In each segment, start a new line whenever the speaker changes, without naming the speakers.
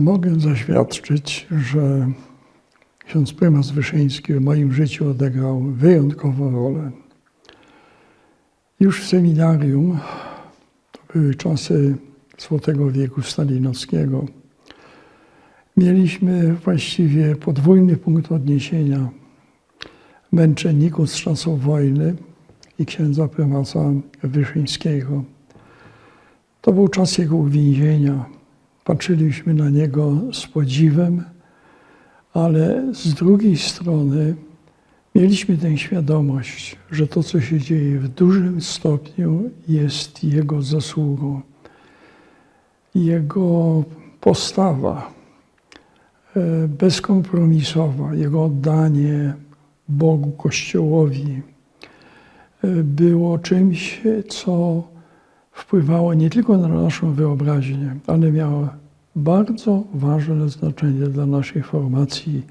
Mogę zaświadczyć, że ksiądz prymas Wyszyński w moim życiu odegrał wyjątkową rolę. Już w seminarium, to były czasy Złotego Wieku Stalinowskiego, mieliśmy właściwie podwójny punkt odniesienia męczenników z czasów wojny i księdza prymasa Wyszyńskiego. To był czas jego uwięzienia. Patrzyliśmy na niego z podziwem, ale z drugiej strony mieliśmy tę świadomość, że to, co się dzieje w dużym stopniu, jest jego zasługą. Jego postawa e, bezkompromisowa, jego oddanie Bogu, Kościołowi e, było czymś, co wpływało nie tylko na naszą wyobraźnię, ale miało bardzo ważne znaczenie dla naszej formacji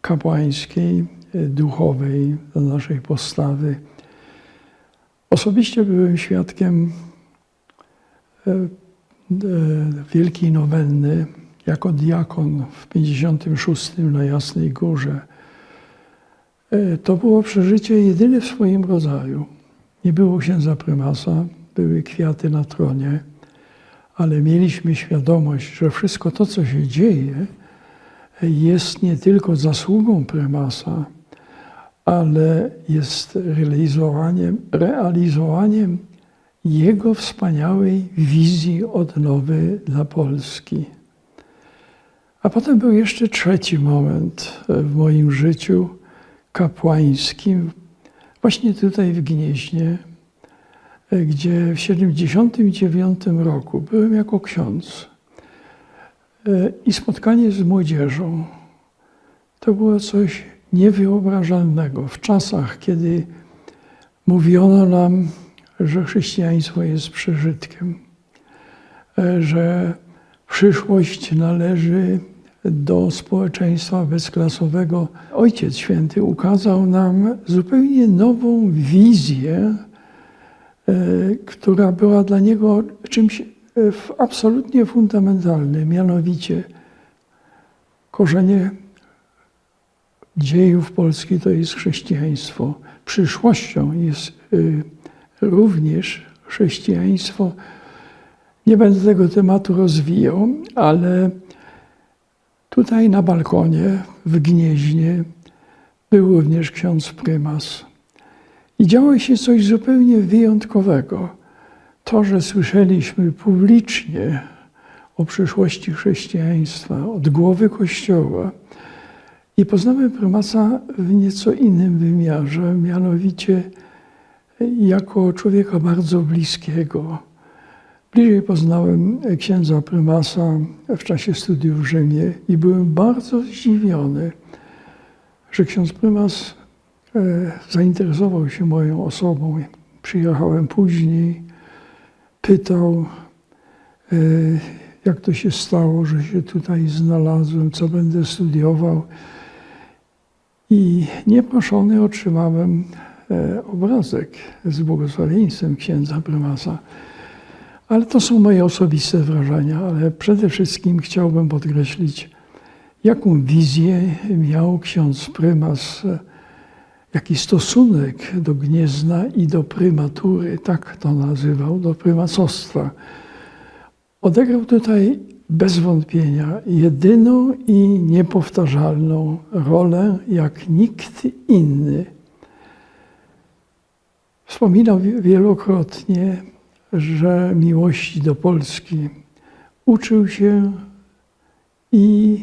kapłańskiej, e, duchowej, dla naszej postawy. Osobiście byłem świadkiem e, e, wielkiej nowenny jako diakon w 56 na Jasnej Górze. To było przeżycie jedyne w swoim rodzaju. Nie było księdza prymasa, były kwiaty na tronie, ale mieliśmy świadomość, że wszystko to, co się dzieje, jest nie tylko zasługą prymasa, ale jest realizowaniem, realizowaniem jego wspaniałej wizji odnowy dla Polski. A potem był jeszcze trzeci moment w moim życiu kapłańskim, właśnie tutaj w Gnieźnie, gdzie w 79 roku byłem jako ksiądz e, i spotkanie z młodzieżą to było coś niewyobrażalnego w czasach, kiedy mówiono nam, że chrześcijaństwo jest przeżytkiem, e, że przyszłość należy do społeczeństwa bezklasowego. Ojciec Święty ukazał nam zupełnie nową wizję E, która była dla niego czymś e, absolutnie fundamentalnym, mianowicie korzenie dziejów Polski to jest chrześcijaństwo. Przyszłością jest e, również chrześcijaństwo. Nie będę tego tematu rozwijał, ale tutaj na balkonie w Gnieźnie był również ksiądz prymas. I działo się coś zupełnie wyjątkowego. To, że słyszeliśmy publicznie o przyszłości chrześcijaństwa od głowy Kościoła i poznałem prymasa w nieco innym wymiarze, mianowicie jako człowieka bardzo bliskiego. Bliżej poznałem księdza prymasa w czasie studiów w Rzymie i byłem bardzo zdziwiony, że ksiądz prymas zainteresował się moją osobą. Przyjechałem później, pytał, e, jak to się stało, że się tutaj znalazłem, co będę studiował. I nieproszony otrzymałem e, obrazek z błogosławieństwem księdza prymasa. Ale to są moje osobiste wrażenia, ale przede wszystkim chciałbym podkreślić, jaką wizję miał ksiądz prymas jaki stosunek do Gniezna i do prymatury, tak to nazywał, do prymacostwa. Odegrał tutaj bez wątpienia jedyną i niepowtarzalną rolę jak nikt inny. Wspominał wielokrotnie, że miłości do Polski uczył się i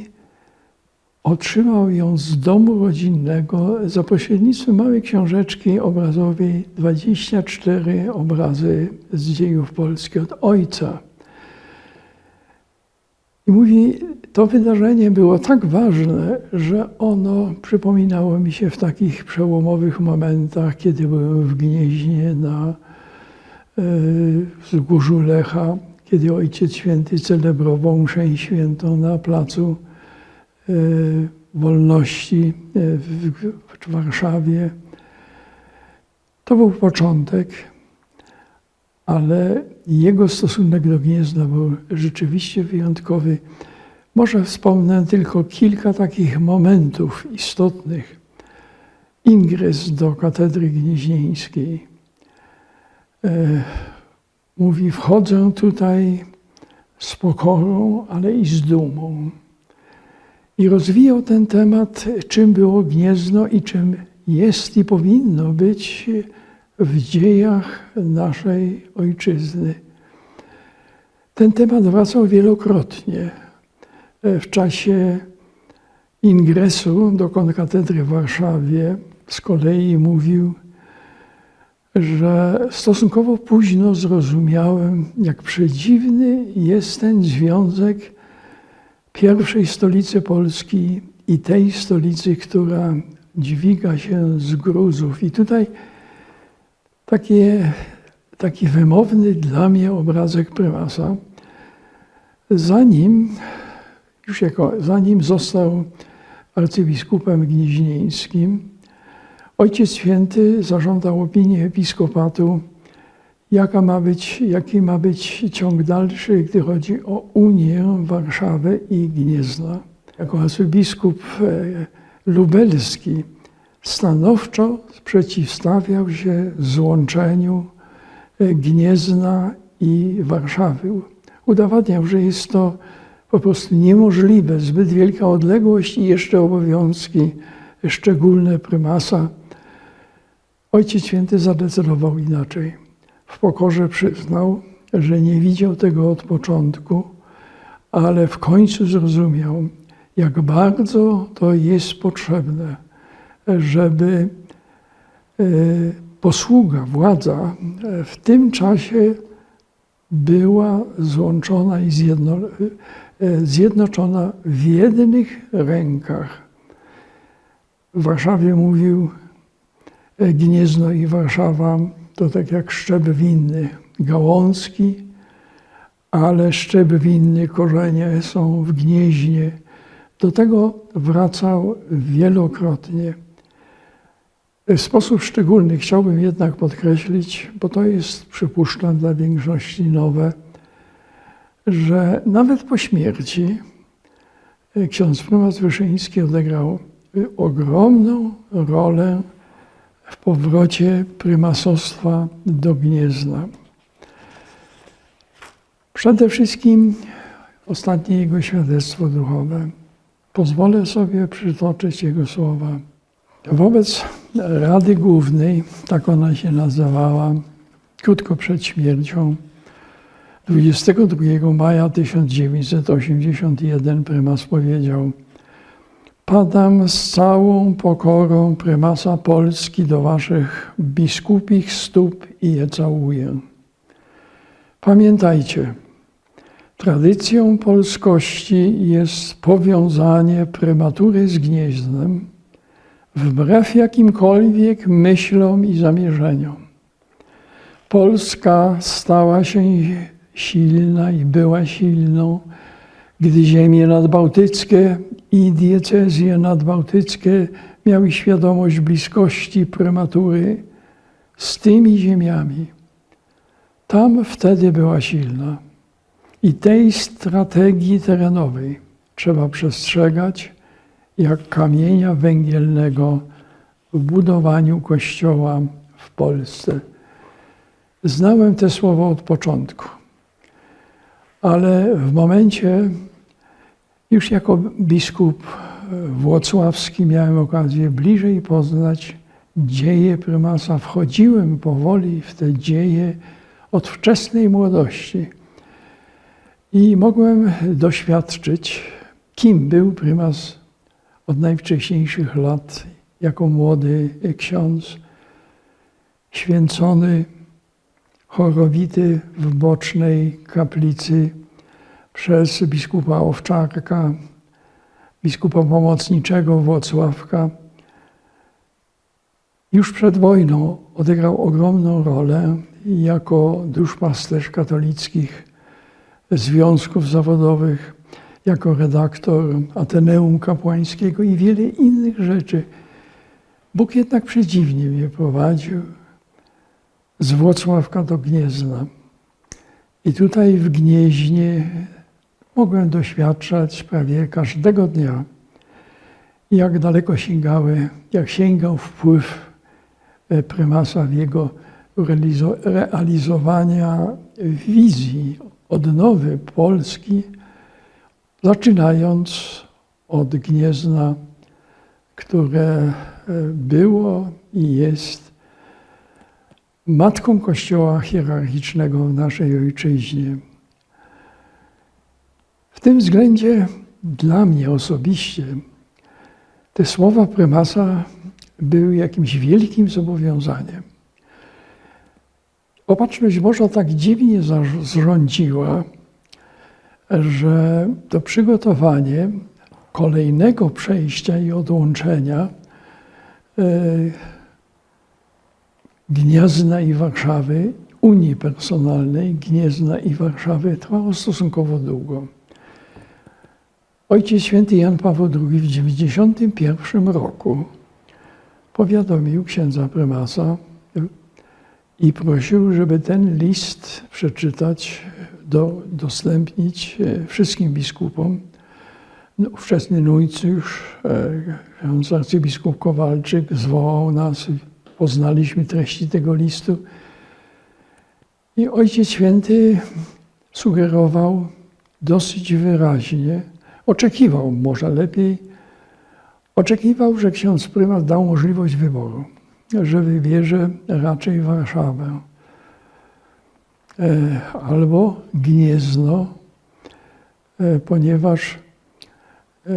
Otrzymał ją z domu rodzinnego za pośrednictwem małej książeczki obrazowej 24 obrazy z dziejów Polski od ojca. I mówi, to wydarzenie było tak ważne, że ono przypominało mi się w takich przełomowych momentach, kiedy byłem w Gnieźnie na yy, wzgórzu Lecha, kiedy Ojciec Święty celebrował mszę świętą na placu E, wolności e, w Warszawie. To był początek, ale jego stosunek do Gniezna był rzeczywiście wyjątkowy. Może wspomnę tylko kilka takich momentów istotnych. Ingres do katedry gnieźnieńskiej. E, mówi: Wchodzę tutaj z pokorą, ale i z dumą. I rozwijał ten temat, czym było Gniezno i czym jest i powinno być w dziejach naszej ojczyzny. Ten temat wracał wielokrotnie w czasie ingresu do konkatedry w Warszawie. Z kolei mówił, że stosunkowo późno zrozumiałem, jak przedziwny jest ten związek pierwszej stolicy Polski i tej stolicy, która dźwiga się z gruzów. I tutaj takie, taki wymowny dla mnie obrazek prymasa. Zanim, już jako, zanim został arcybiskupem gnieźnieńskim, Ojciec Święty zażądał opinii episkopatu, jaka ma być, jaki ma być ciąg dalszy, gdy chodzi o Unię Warszawy i Gniezna. Jako arcybiskup e, lubelski stanowczo przeciwstawiał się złączeniu e, Gniezna i Warszawy. Udowadniał, że jest to po prostu niemożliwe, zbyt wielka odległość i jeszcze obowiązki szczególne prymasa. Ojciec Święty zadecydował inaczej. W pokorze przyznał, że nie widział tego od początku, ale w końcu zrozumiał, jak bardzo to jest potrzebne, żeby e, posługa, władza w tym czasie była złączona i zjedno, e, zjednoczona w jednych rękach. W Warszawie mówił, Gniezno i Warszawa to tak jak szczep winny, gałązki, ale szczep winny, korzenie są w gnieźnie. Do tego wracał wielokrotnie. W sposób szczególny chciałbym jednak podkreślić, bo to jest, przypuszczam, dla większości nowe, że nawet po śmierci ksiądz prymas Wyszyński odegrał ogromną rolę w powrocie prymasostwa do Gniezna. Przede wszystkim ostatnie jego świadectwo duchowe. Pozwolę sobie przytoczyć jego słowa. Wobec Rady Głównej, tak ona się nazywała, krótko przed śmiercią, 22 maja 1981 prymas powiedział – Padam z całą pokorą prymasa Polski do waszych biskupich stóp i je całuję. Pamiętajcie, tradycją polskości jest powiązanie prymatury z Gnieźnem wbrew jakimkolwiek myślom i zamierzeniom. Polska stała się silna i była silną, gdy ziemie nadbałtyckie i diecezje nadbałtyckie miały świadomość bliskości prematury z tymi ziemiami. Tam wtedy była silna. I tej strategii terenowej trzeba przestrzegać jak kamienia węgielnego w budowaniu kościoła w Polsce. Znałem te słowa od początku, ale w momencie, już jako biskup e, włocławski miałem okazję bliżej poznać dzieje prymasa. Wchodziłem powoli w te dzieje od wczesnej młodości i mogłem doświadczyć, kim był prymas od najwcześniejszych lat, jako młody ksiądz, święcony, chorowity w bocznej kaplicy przez biskupa Owczarka, biskupa pomocniczego Włocławka. Już przed wojną odegrał ogromną rolę jako duszpasterz katolickich związków zawodowych, jako redaktor Ateneum Kapłańskiego i wiele innych rzeczy. Bóg jednak przedziwnie mnie prowadził z Włocławka do Gniezna. I tutaj w Gnieźnie mogłem doświadczać prawie każdego dnia, jak daleko sięgały, jak sięgał wpływ e, prymasa w jego realizo- realizowania wizji odnowy Polski, zaczynając od Gniezna, które e, było i jest matką Kościoła hierarchicznego w naszej ojczyźnie. Tym względzie dla mnie osobiście te słowa prymasa były jakimś wielkim zobowiązaniem. Opatrzność Boża tak dziwnie zarządziła, że to przygotowanie kolejnego przejścia i odłączenia e, Gniezna i Warszawy, Unii Personalnej Gniezna i Warszawy trwało stosunkowo długo. Ojciec Święty Jan Paweł II w 1991 roku powiadomił księdza prymasa i prosił, żeby ten list przeczytać, do, udostępnić e, wszystkim biskupom. No, ówczesny nuncusz, ksiądz arcybiskup Kowalczyk zwołał nas, poznaliśmy treści tego listu. I Ojciec Święty sugerował dosyć wyraźnie, oczekiwał może lepiej, oczekiwał, że ksiądz prymas dał możliwość wyboru, że wybierze raczej Warszawę e, albo Gniezno, e, ponieważ e,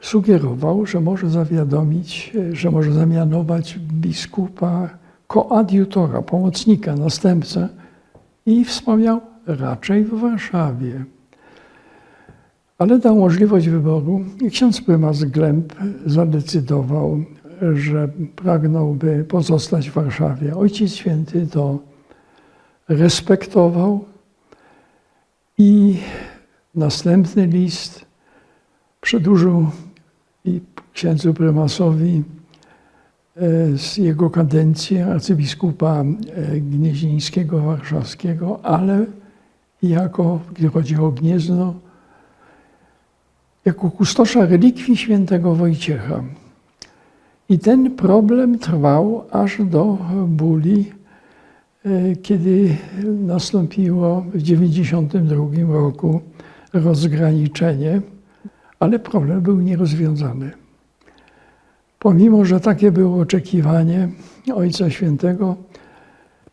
sugerował, że może zawiadomić, że może zamianować biskupa koadjutora, pomocnika, następcę i wspomniał raczej w Warszawie. Ale dał możliwość wyboru i ksiądz prymas Glemp zadecydował, że pragnąłby pozostać w Warszawie. Ojciec Święty to respektował i następny list przedłużył i księdzu prymasowi e, z jego kadencji arcybiskupa e, gnieźnieńskiego warszawskiego, ale jako, gdy chodzi o Gniezno, jako kustosza relikwii świętego Wojciecha. I ten problem trwał aż do bóli, e, kiedy nastąpiło w 1992 roku rozgraniczenie, ale problem był nierozwiązany. Pomimo, że takie było oczekiwanie Ojca Świętego,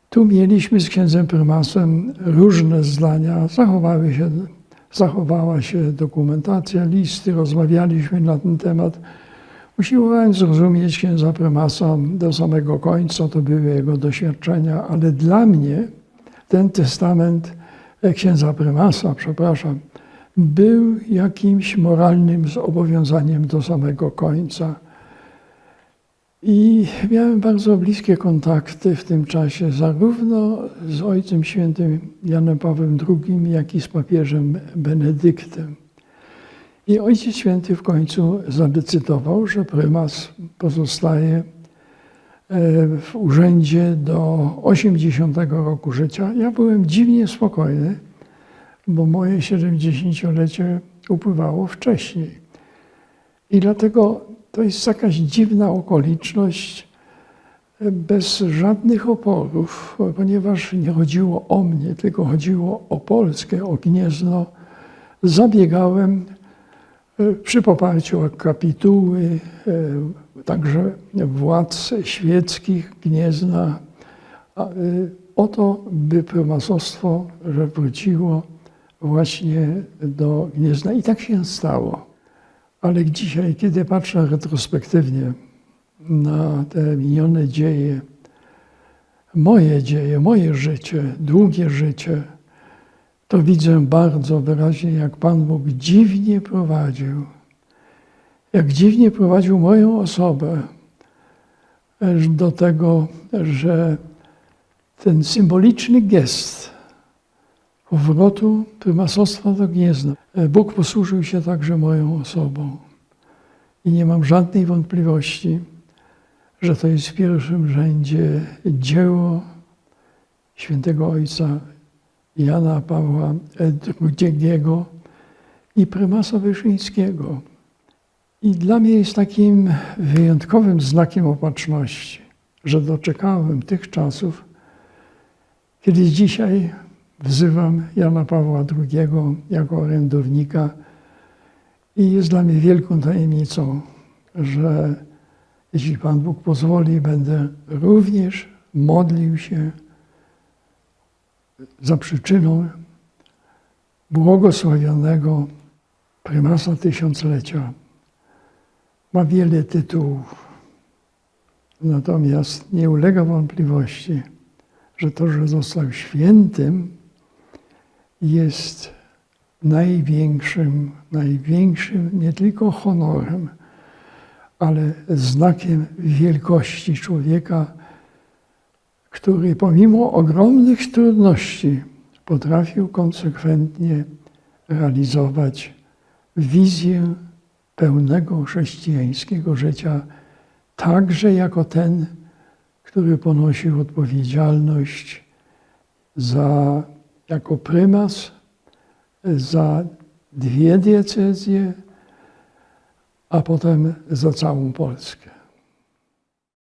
tu mieliśmy z księdzem prymasem różne zdania, zachowały się Zachowała się dokumentacja, listy, rozmawialiśmy na ten temat. Usiłowałem zrozumieć księdza prymasa do samego końca, to były jego doświadczenia, ale dla mnie ten testament e, księdza prymasa, przepraszam, był jakimś moralnym zobowiązaniem do samego końca. I miałem bardzo bliskie kontakty w tym czasie, zarówno z Ojcem Świętym Janem Pawłem II, jak i z papieżem Benedyktem. I Ojciec Święty w końcu zadecydował, że prymas pozostaje e, w urzędzie do 80 roku życia. Ja byłem dziwnie spokojny, bo moje 70-lecie upływało wcześniej. I dlatego to jest jakaś dziwna okoliczność, e, bez żadnych oporów, ponieważ nie chodziło o mnie, tylko chodziło o Polskę, o Gniezno. Zabiegałem e, przy poparciu kapituły, e, także władz świeckich Gniezna, o to, by prymasostwo wróciło właśnie do Gniezna. I tak się stało. Ale dzisiaj, kiedy patrzę retrospektywnie na te minione dzieje, moje dzieje, moje życie, długie życie, to widzę bardzo wyraźnie, jak Pan Bóg dziwnie prowadził, jak dziwnie prowadził moją osobę do tego, że ten symboliczny gest powrotu prymasostwa do Gniezna. Bóg posłużył się także moją osobą. I nie mam żadnej wątpliwości, że to jest w pierwszym rzędzie dzieło świętego Ojca Jana Pawła II, i prymasa Wyszyńskiego. I dla mnie jest takim wyjątkowym znakiem opatrzności, że doczekałem tych czasów, kiedy dzisiaj wzywam Jana Pawła II jako orędownika i jest dla mnie wielką tajemnicą, że jeśli Pan Bóg pozwoli, będę również modlił się za przyczyną błogosławionego prymasa tysiąclecia. Ma wiele tytułów, natomiast nie ulega wątpliwości, że to, że został świętym, jest największym, największym nie tylko honorem, ale znakiem wielkości człowieka, który pomimo ogromnych trudności potrafił konsekwentnie realizować wizję pełnego chrześcijańskiego życia, także jako ten, który ponosił odpowiedzialność za, jako prymas za dwie diecezje, a potem za całą Polskę.